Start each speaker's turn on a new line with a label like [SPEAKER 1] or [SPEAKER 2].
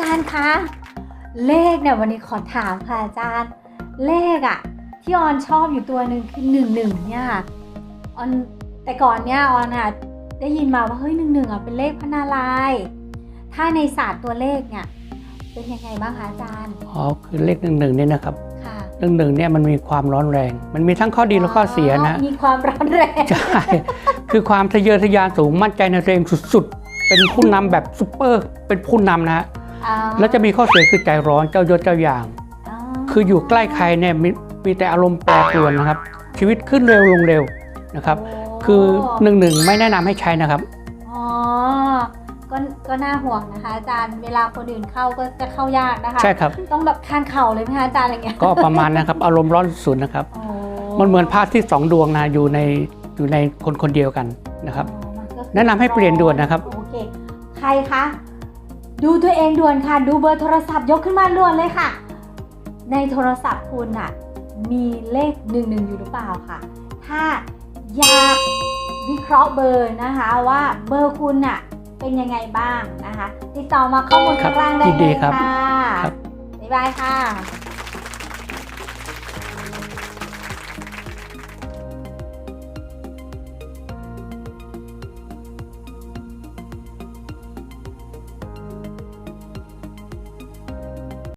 [SPEAKER 1] จารย์คะ เลขเนี่ยวันนี้ขอถามค่ะอาจารย์ เลขอะที่ออนชอบอยู่ตัวหนึ่งคือหนึ่งหนึ่งเนี่ยค่ะออนแต่ก่อนเนี่ยออนอะได้ยินมาว่าเฮ้ยหนึ่งหนึ่งอะเป็นเลขพนาลายณ์ถ้าในศาสตร์ตัวเลขเนี่ยเป็นยังไงบ้างคะอาจารย์
[SPEAKER 2] อ๋อคือเลขหนึ่งหนึ่งเนี่ยนะครับ
[SPEAKER 1] ค่ะ
[SPEAKER 2] หนึ่งหนึ่งเนี่ยมันมีความร้อนแรง มันมีทั้งข้อดีและข้อเสียนะ
[SPEAKER 1] อ๋อมีความร้อนแรง
[SPEAKER 2] ใช่ คือความทะเยอทะยานสูงมั่นใจในตัวเองสุดๆ เป็นผู้นำแบบซุปเปอร์ เป็นผู้นำนะฮะ
[SPEAKER 1] อ๋อ
[SPEAKER 2] แล้วจะมีข้อเสียคือใจร้อนเจ้ายศเจ้าอย่าง
[SPEAKER 1] อ๋อ
[SPEAKER 2] คืออยู่ใกล้ใครเนี่ยมีมีแต่อารมณ์แปรปรวนนะครับ ชีวิตขึ้นเร็วลงเร็วนะครับ
[SPEAKER 1] โคื
[SPEAKER 2] อหนึ่งหนึ่งไม่แนะนำให้ใช้นะครับ
[SPEAKER 1] อ๋อก็ก็น่าห่วงนะคะอาจารย์เวลาคนอื่นเข้าก็จะเข้ายากนะคะ
[SPEAKER 2] ใช่ครับ
[SPEAKER 1] ต้องแบบคานเข่าเลยไหมคะอาจารย์อะไรเงี้ย
[SPEAKER 2] ก็ประมาณนะครับอารมณ์ร้อนสุดๆนะครับ
[SPEAKER 1] โอ้
[SPEAKER 2] มันเหมือนพระอาที่สองดวงนะอยู่ในอยู่ในคนคนเดียวกันนะครับ
[SPEAKER 1] อ๋อมัก็คือ
[SPEAKER 2] แนะนำให้เปลี่ยนด่วนนะครับ
[SPEAKER 1] โอเคใครคะ ดูตัวเองด่วนค่ะ ดูเบอร์โทรศัพท์ยกขึ้นมาด่วนเลยค่ะ ในโทรศัพท์คุณอะมีเลขหนึ่งหนึ่งอยู่หรือเปล่าค่ะ ถ้าอยากวิเคราะห์เบอร์นะคะว่าเบอร์คุณอะเป็นยังไงบ้างนะคะ ติดต่อมาข้อมูลข้างล่างได้
[SPEAKER 2] ยิน
[SPEAKER 1] เล
[SPEAKER 2] ดี
[SPEAKER 1] ย
[SPEAKER 2] ครับ
[SPEAKER 1] ค่ะ
[SPEAKER 2] ครับ
[SPEAKER 1] บ๊ายบายค่ะ